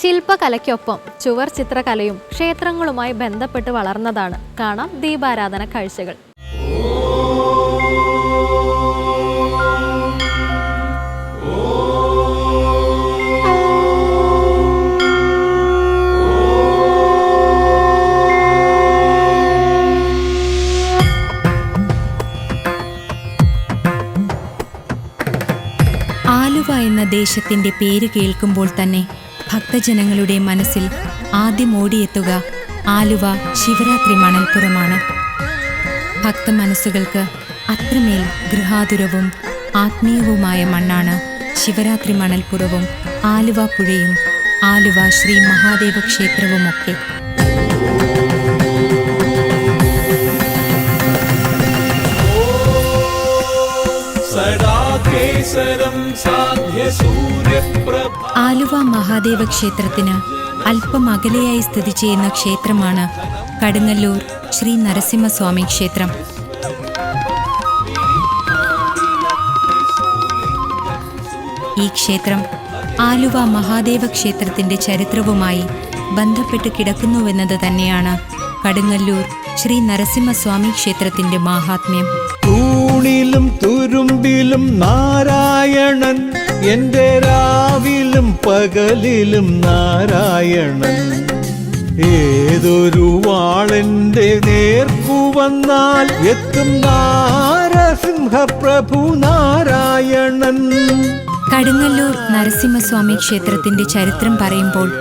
ശില്പകലയ്ക്കൊപ്പം ചുവർ ചിത്രകലയും ക്ഷേത്രങ്ങളുമായി ബന്ധപ്പെട്ട് വളർന്നതാണ്. കാണാം ദീപാരാധന കാഴ്ചകൾ. ആലുവ എന്ന ദേശത്തിന്റെ പേര് കേൾക്കുമ്പോൾ തന്നെ ഭക്തജനങ്ങളുടെ മനസ്സിൽ ആദ്യം ഓടിയെത്തുക ആലുവ ശിവരാത്രി മണൽപ്പുറമാണ്. ഭക്ത മനസ്സുകൾക്ക് അത്രമേൽ ഗൃഹാതുരവും ആത്മീയവുമായ മണ്ണാണ് ശിവരാത്രി മണൽപ്പുറവും ആലുവ പുഴയും ആലുവ ശ്രീ മഹാദേവ ക്ഷേത്രവുമൊക്കെ. ആലുവ മഹാദേവ ക്ഷേത്രത്തിന് അല്പം അകലെയായി സ്ഥിതി ചെയ്യുന്ന ക്ഷേത്രമാണ് കടുങ്ങല്ലൂർ ശ്രീ നരസിംഹസ്വാമി ക്ഷേത്രം. ഈ ക്ഷേത്രം ആലുവ മഹാദേവ ക്ഷേത്രത്തിന്റെ ചരിത്രവുമായി ബന്ധപ്പെട്ട് കിടക്കുന്നുവെന്നത് തന്നെയാണ് കടുങ്ങല്ലൂർ ശ്രീ നരസിംഹസ്വാമി ക്ഷേത്രത്തിന്റെ മാഹാത്മ്യം. തൂണിലും തുരുമ്പിലും നാരായണൻ എന്റെ രാവിലും പകലിലും നാരായണൻ. ഏതൊരു വാളെന്റെ നേർക്കു വന്നാൽ എത്തും നാരസിംഹപ്രഭു നാരായണൻ. കടുങ്ങല്ലൂർ നരസിംഹസ്വാമി ക്ഷേത്രത്തിന്റെ ചരിത്രം പറയുമ്പോൾ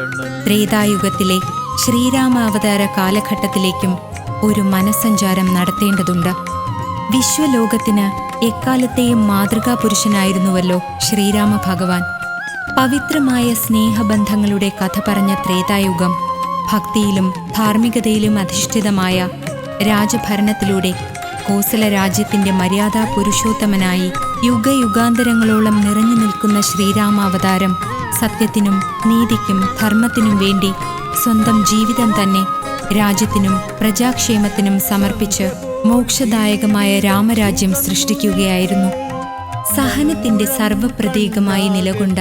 ത്രേതായുഗത്തിലെ ശ്രീരാമാവതാര കാലഘട്ടത്തിലേക്കും ഒരു മനസ്സഞ്ചാരം നടത്തേണ്ടതുണ്ട്. വിശ്വലോകത്തിന് എക്കാലത്തെയും മാതൃകാ പുരുഷനായിരുന്നുവല്ലോ ശ്രീരാമ ഭഗവാൻ പവിത്രമായ സ്നേഹബന്ധങ്ങളുടെ കഥ പറഞ്ഞ ത്രേതായുഗം ഭക്തിയിലും ധാർമ്മികതയിലും അധിഷ്ഠിതമായ രാജഭരണത്തിലൂടെ കോസല രാജ്യത്തിന്റെ മര്യാദാ പുരുഷോത്തമനായി യുഗയുഗാന്തരങ്ങളോളം നിറഞ്ഞു നിൽക്കുന്ന ശ്രീരാമാവതാരം സത്യത്തിനും നീതിക്കും ധർമ്മത്തിനും വേണ്ടി സ്വന്തം ജീവിതം തന്നെ രാജ്യത്തിനും പ്രജാക്ഷേമത്തിനും സമർപ്പിച്ച് മോക്ഷദായകമായ രാമരാജ്യം സൃഷ്ടിക്കുകയായിരുന്നു. സഹനത്തിന്റെ സർവപ്രതീകമായി നിലകൊണ്ട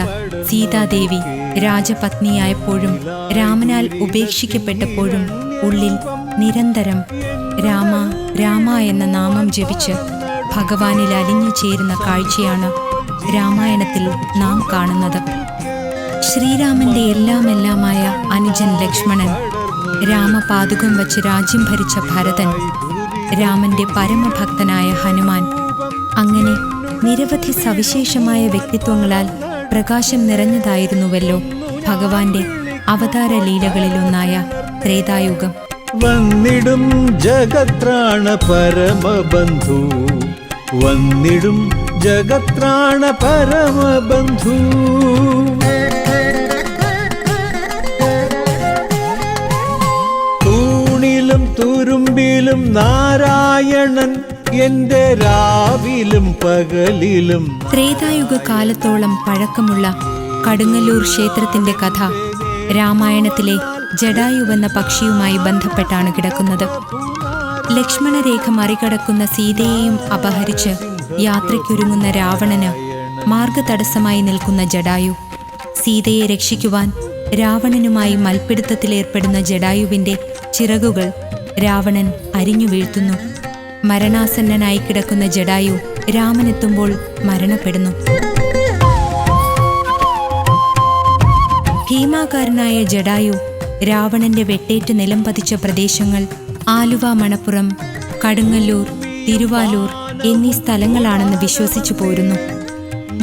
സീതാദേവി രാജപത്നിയായപ്പോഴും രാമനാൽ ഉപേക്ഷിക്കപ്പെട്ടപ്പോഴും ഉള്ളിൽ നിരന്തരം രാമ രാമ എന്ന നാമം ജപിച്ച് ഭഗവാനിൽ അലിഞ്ഞു ചേരുന്ന കാഴ്ചയാണ് രാമായണത്തിൽ നാം കാണുന്നത്. ശ്രീരാമന്റെ എല്ലാമെല്ലാമായ അനുജൻ ലക്ഷ്മണൻ രാമപാതുകം വച്ച് രാജ്യം ഭരിച്ച ഭരതൻ രാമന്റെ പരമഭക്തനായ ഹനുമാൻ. അങ്ങനെ നിരവധി സവിശേഷമായ വ്യക്തിത്വങ്ങളാൽ പ്രകാശം നിറഞ്ഞതായിരുന്നുവല്ലോ ഭഗവാന്റെ അവതാര ലീലകളിലൊന്നായ ത്രേതായുഗം. വന്നിടും ജഗത്രാണ പരമബന്ധു. വന്നിടും ജഗത്രാണ പരമബന്ധു. തുരുമ്പിലും നാരായണൻ എന്റെ രാവിലും പകലിലും. ത്രേതായുഗ കാലത്തോളം പഴക്കമുള്ള കടുങ്ങല്ലൂർ ക്ഷേത്രത്തിന്റെ കഥ രാമായണത്തിലെ ജഡായുവെന്ന പക്ഷിയുമായി ബന്ധപ്പെട്ടാണ് കിടക്കുന്നത്. ലക്ഷ്മണരേഖ മറികടക്കുന്ന സീതയെയും അപഹരിച്ച് യാത്രയ്ക്കൊരുങ്ങുന്ന രാവണന് മാർഗതടസ്സമായി നിൽക്കുന്ന ജഡായു സീതയെ രക്ഷിക്കുവാൻ രാവണനുമായി മൽപ്പിടുത്തത്തിലേർപ്പെടുന്ന ജഡായുവിന്റെ ചിറകുകൾ രാവണൻ അരിഞ്ഞു വീഴ്ത്തുന്നു. മരണാസന്നനായി കിടക്കുന്ന ജഡായു രാമനെത്തുമ്പോൾ മരണപ്പെടുന്നു. ഭീമാകാരനായ ജഡായു രാവണന്റെ വെട്ടേറ്റ് നിലം പതിച്ച പ്രദേശങ്ങൾ ആലുവ മണപ്പുറം കടുങ്ങല്ലൂർ തിരുവാലൂർ എന്നീ സ്ഥലങ്ങളാണെന്ന് വിശ്വസിച്ചു പോരുന്നു.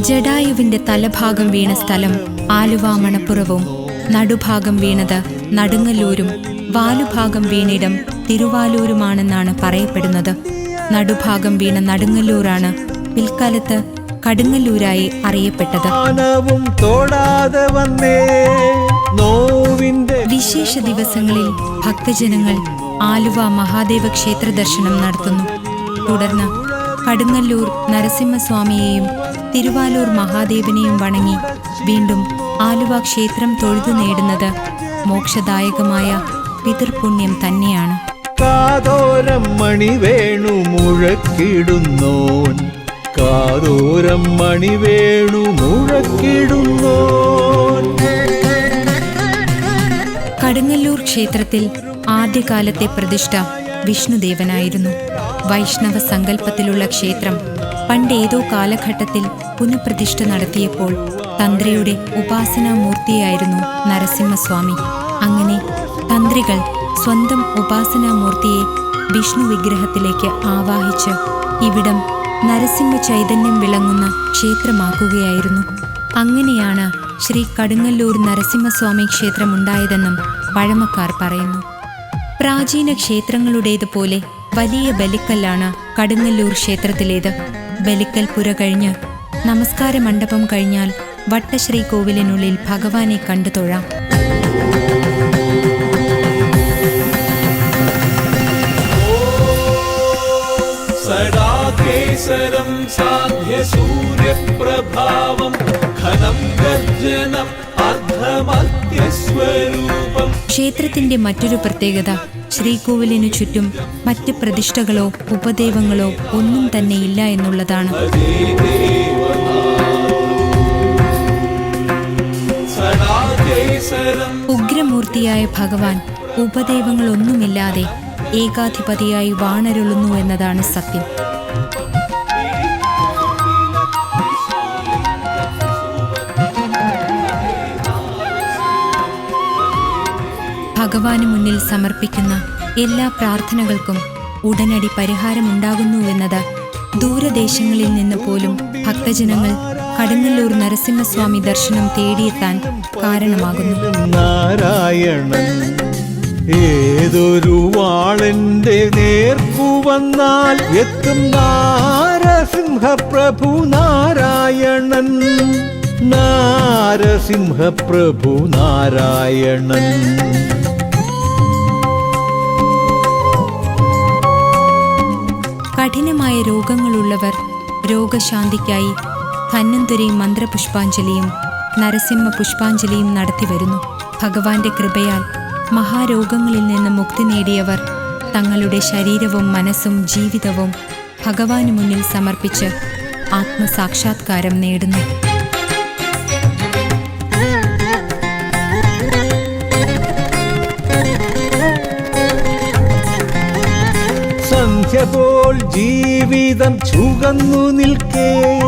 ജഡായുവിന്റെ തലഭാഗം വീണ സ്ഥലം ആലുവ മണപ്പുറവും നടുഭാഗം വീണത് നടുങ്ങല്ലൂരും വാലുഭാഗം വീണിടം തിരുവാലൂരുമാണെന്നാണ് പറയപ്പെടുന്നത്. നടുഭാഗം വീണ നടുങ്ങല്ലൂരാണ് പിൽക്കാലത്ത് കടുങ്ങല്ലൂരായി അറിയപ്പെട്ടത്. വിശേഷ ദിവസങ്ങളിൽ ഭക്തജനങ്ങൾ ആലുവ മഹാദേവ ക്ഷേത്ര ദർശനം നടത്തുന്നു. തുടർന്ന് കടുങ്ങല്ലൂർ നരസിംഹസ്വാമിയെയും തിരുവാലൂർ മഹാദേവനെയും വണങ്ങി വീണ്ടും ആലുവ ക്ഷേത്രം തൊഴുതു നേടുന്നത് മോക്ഷദായകമായ പിതൃപുണ്യം തന്നെയാണ്. കാതോരം മണി വേണു മുഴക്കിടുന്നോൻ. കാതോരം മണി വേണു മുഴക്കിടുന്നോൻ. കടുങ്ങല്ലൂർ ക്ഷേത്രത്തിൽ ആദ്യകാലത്തെ പ്രതിഷ്ഠ വിഷ്ണുദേവനായിരുന്നു. വൈഷ്ണവ സങ്കല്പത്തിലുള്ള ക്ഷേത്രം പണ്ടേതോ കാലഘട്ടത്തിൽ പുനഃപ്രതിഷ്ഠ നടത്തിയപ്പോൾ തന്ത്രിയുടെ ഉപാസനാമൂർത്തിയായിരുന്നു നരസിംഹസ്വാമി. അങ്ങനെ തന്ത്രികൾ സ്വന്തം ഉപാസനാമൂർത്തിയെ വിഷ്ണു വിഗ്രഹത്തിലേക്ക് ആവാഹിച്ച് ഇവിടം നരസിംഹ ചൈതന്യം വിളങ്ങുന്ന ക്ഷേത്രമാക്കുകയായിരുന്നു. അങ്ങനെയാണ് ശ്രീ കടുങ്ങല്ലൂർ നരസിംഹസ്വാമി ക്ഷേത്രം ഉണ്ടായതെന്നും പഴമക്കാർ പറയുന്നു. പ്രാചീന ക്ഷേത്രങ്ങളുടേതുപോലെ വലിയ ബലിക്കല്ലാണ് കടുങ്ങല്ലൂർ ക്ഷേത്രത്തിലേത്. ബലിക്കൽ പുര കഴിഞ്ഞ് നമസ്കാര മണ്ഡപം കഴിഞ്ഞാൽ വട്ടശ്രീ കോവിലിനുള്ളിൽ ഭഗവാനെ കണ്ടു തൊഴാം. സടാകേസരം സാധ്യ സൂര്യപ്രഭാവം ഘനം ഗർജനം അർദ്ധമത്യസ്വരൂപം ക്ഷേത്രത്തിന്റെ മറ്റൊരു പ്രത്യേകത ശ്രീകോവിലിനു ചുറ്റും മറ്റ് പ്രതിഷ്ഠകളോ ഉപദേവങ്ങളോ ഒന്നും തന്നെ ഇല്ല എന്നുള്ളതാണ്. ഉഗ്രമൂർത്തിയായ ഭഗവാൻ ഉപദേവങ്ങളൊന്നുമില്ലാതെ ഏകാധിപതിയായി വാണരുളുന്നു എന്നതാണ് സത്യം. ഭഗവാന് മുന്നിൽ സമർപ്പിക്കുന്ന എല്ലാ പ്രാർത്ഥനകൾക്കും ഉടനടി പരിഹാരമുണ്ടാകുന്നുവെന്നത് ദൂരദേശങ്ങളിൽ നിന്ന് പോലും ഭക്തജനങ്ങൾ കടുങ്ങല്ലൂർ നരസിംഹസ്വാമി ദർശനം തേടിയെത്താൻ കാരണമാകുന്നു. നാരായണൻ ഏതൊരു വാളന്റെ നേർക്കു വന്നാൽ എത്തും നാരസിംഹപ്രഭു നാരായണൻ. നാരസിംഹപ്രഭു നാരായണൻ. കഠിനമായ രോഗങ്ങളുള്ളവർ രോഗശാന്തിക്കായി ധന്വന്തരി മന്ത്രപുഷ്പാഞ്ജലിയും നരസിംഹ പുഷ്പാഞ്ജലിയും നടത്തിവരുന്നു ഭഗവാന്റെ കൃപയാൽ മഹാരോഗങ്ങളിൽ നിന്ന് മുക്തി നേടിയവർ തങ്ങളുടെ ശരീരവും മനസ്സും ജീവിതവും ഭഗവാന് മുന്നിൽ സമർപ്പിച്ച് ആത്മസാക്ഷാത്കാരം നേടുന്നു. പോൽ ജീവിതം ചുകന്നു നിൽക്കേ.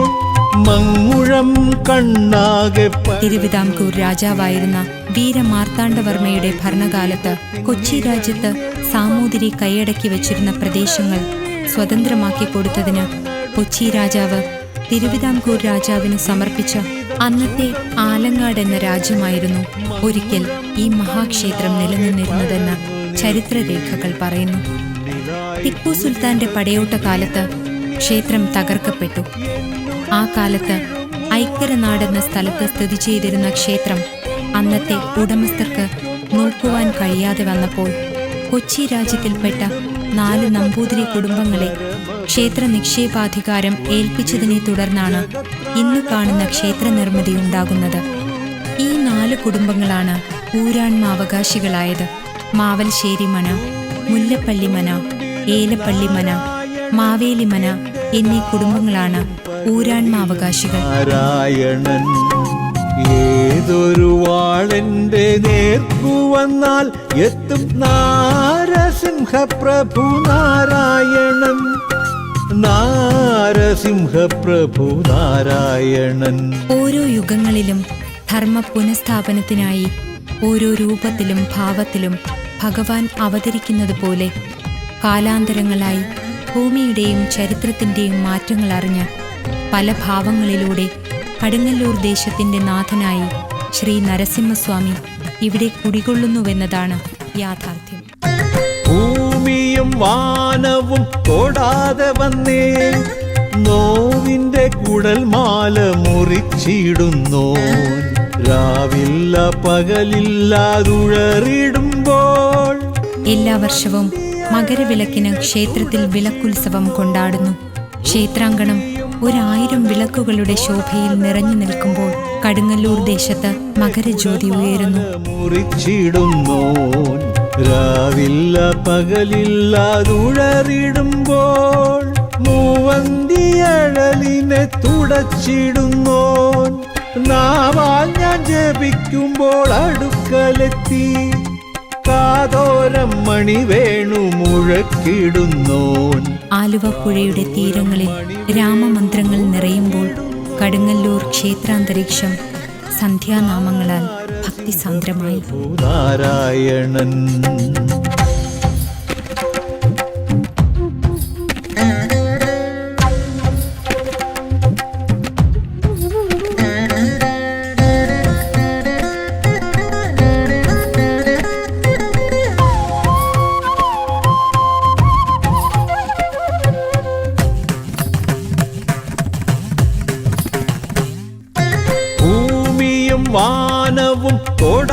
മങ്ങുഴം കണ്ണാകെ തിരുവിതാംകൂർ രാജാവായിരുന്ന വീരമാർത്താണ്ഡവർമ്മയുടെ ഭരണകാലത്ത് കൊച്ചി രാജ്യത്ത് സാമൂതിരി കൈയടക്കി വച്ചിരുന്ന പ്രദേശങ്ങൾ സ്വതന്ത്രമാക്കി കൊടുത്തതിന് കൊച്ചി രാജാവ് തിരുവിതാംകൂർ രാജാവിന് സമർപ്പിച്ച അന്നത്തെ ആലങ്ങാട് എന്ന രാജ്യമായിരുന്നു ഒരിക്കൽ ഈ മഹാക്ഷേത്രം നിലനിന്നിരുന്നതെന്ന് ചരിത്രരേഖകൾ പറയുന്നു. ടിപ്പു സുൽത്താന്റെ പടയോട്ട കാലത്ത് ക്ഷേത്രം തകർക്കപ്പെട്ടു. ആ കാലത്ത് ഐക്കരനാട് എന്ന സ്ഥലത്ത് സ്ഥിതി ചെയ്തിരുന്ന ക്ഷേത്രം അന്നത്തെ ഉടമസ്ഥർക്ക് നോക്കുവാൻ കഴിയാതെ വന്നപ്പോൾ കൊച്ചി രാജ്യത്തിൽപ്പെട്ട നാല് നമ്പൂതിരി കുടുംബങ്ങളെ ക്ഷേത്ര നിക്ഷേപാധികാരം ഏൽപ്പിച്ചതിനെ തുടർന്നാണ് ഇന്ന് കാണുന്ന ക്ഷേത്ര നിർമ്മിതി ഉണ്ടാകുന്നത്. ഈ നാല് കുടുംബങ്ങളാണ് ഊരാൺമ അവകാശികളായത് മാവൽശ്ശേരി മന മുല്ലപ്പള്ളി മന മാവേലിമന മന മാവേലി മന എന്നീ കുടുംബങ്ങളാണ് ഊരാൺമ അവകാശികൾ നാരായണൻ ഏതൊരു വാളന്റെ നേർക്കു വന്നാൽ എത്തും നാരസിംഹപ്രഭു നാരായണൻ. നാരസിംഹപ്രഭു നാരായണൻ. ഓരോ യുഗങ്ങളിലും ധർമ്മ പുനഃസ്ഥാപനത്തിനായി ഓരോ രൂപത്തിലും ഭാവത്തിലും ഭഗവാൻ അവതരിക്കുന്നത് പോലെ കാലാന്തരങ്ങളായി ഭൂമിയുടെയും ചരിത്രത്തിന്റെയും മാറ്റങ്ങൾ അറിഞ്ഞ് പല ഭാവങ്ങളിലൂടെ കടുങ്ങല്ലൂർ ദേശത്തിന്റെ നാഥനായി ശ്രീ നരസിംഹസ്വാമി ഇവിടെ കുടികൊള്ളുന്നുവെന്നതാണ് യാഥാർത്ഥ്യം. ഭൂമിയും വാനവും തൊടാതെ വന്നേ. നോവിന്റെ കുടൽമാല മുറിച്ചിടുന്നോ രാവില്ല പകലില്ലാതുഴറിടുമ്പോൾ എല്ലാ വർഷവും മകരവിളക്കിന് ക്ഷേത്രത്തിൽ വിളക്കുത്സവം കൊണ്ടാടുന്നു. ക്ഷേത്രാങ്കണം ഒരായിരം വിളക്കുകളുടെ ശോഭയിൽ നിറഞ്ഞു നിൽക്കുമ്പോൾ കടുങ്ങല്ലൂർ ദേശത്ത് മകരജ്യോതി ഉയരുന്നു. രാവില്ല പകലില്ലാതുഴറിടുമ്പോൾ മൂവന്തിയഴലിനെ തുടച്ചിടുന്നോൻ. നാവാൽ ജപിക്കുമ്പോൾ അടുക്കലെത്തി കാതോരം മണി വേണു മുഴക്കിടുന്നോൻ. ആലുവപ്പുഴയുടെ തീരങ്ങളിൽ രാമമന്ത്രങ്ങൾ നിറയുമ്പോൾ കടുങ്ങല്ലൂർ ക്ഷേത്രാന്തരീക്ഷം സന്ധ്യാനാമങ്ങളാൽ ഭക്തിസാന്ദ്രമായി. നാരായണൻ.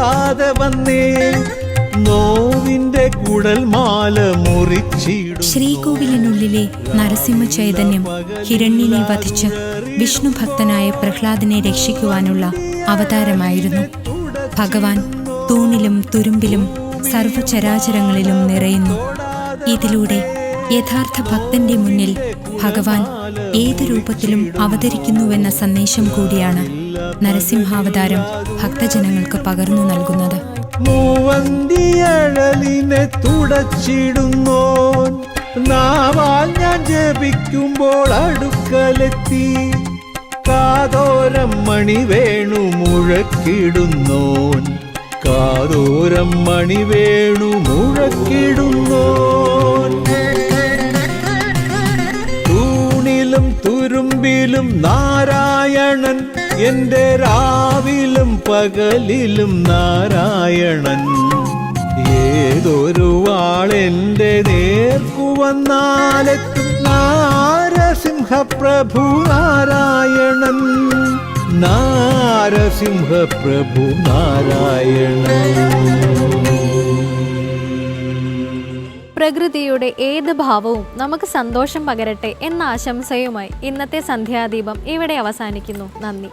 തൊടാതെ വന്നേ. നോവിന്റെ കുടൽ മാല മുറിച്ചിടും ശ്രീകോവിലിനുള്ളിലെ നരസിംഹ ചൈതന്യം ഹിരണ്യനെ വധിച്ച് വിഷ്ണു ഭക്തനായ പ്രഹ്ലാദിനെ രക്ഷിക്കുവാനുള്ള അവതാരമായിരുന്നു. ഭഗവാൻ തൂണിലും തുരുമ്പിലും സർവചരാചരങ്ങളിലും നിറയുന്നു. ഇതിലൂടെ യഥാർത്ഥ ഭക്തന്റെ മുന്നിൽ ഭഗവാൻ ഏത് രൂപത്തിലും അവതരിക്കുന്നുവെന്ന സന്ദേശം കൂടിയാണ് നരസിംഹാവതാരം ഭക്തജനങ്ങൾക്ക് പകർന്നു നൽകുന്നത്. മൂവന്തിയഴലിനെ തുടച്ചിടുന്നോൻ. നാവാൽ ഞാൻ ജപിക്കുമ്പോൾ അടുക്കലെത്തി. കാതോരം മണി വേണു മുഴക്കിടുന്നോൻ. കാതോരം മണി വേണു മുഴക്കിടുന്നോൻ. തൂണിലും തുരുമ്പിലും നാരായണൻ എന്റെ രാവിലും പകലിലും നാരായണൻ. ഏതൊരു വാളെന്റെ നേർക്കു വന്നാലെത്തും നാരസിംഹപ്രഭു നാരായണൻ. നാരസിംഹപ്രഭു നാരായണൻ. പ്രകൃതിയുടെ ഏത് ഭാവവും നമുക്ക് സന്തോഷം പകരട്ടെ എന്ന ആശംസയുമായി ഇന്നത്തെ സന്ധ്യാദീപം ഇവിടെ അവസാനിക്കുന്നു. നന്ദി.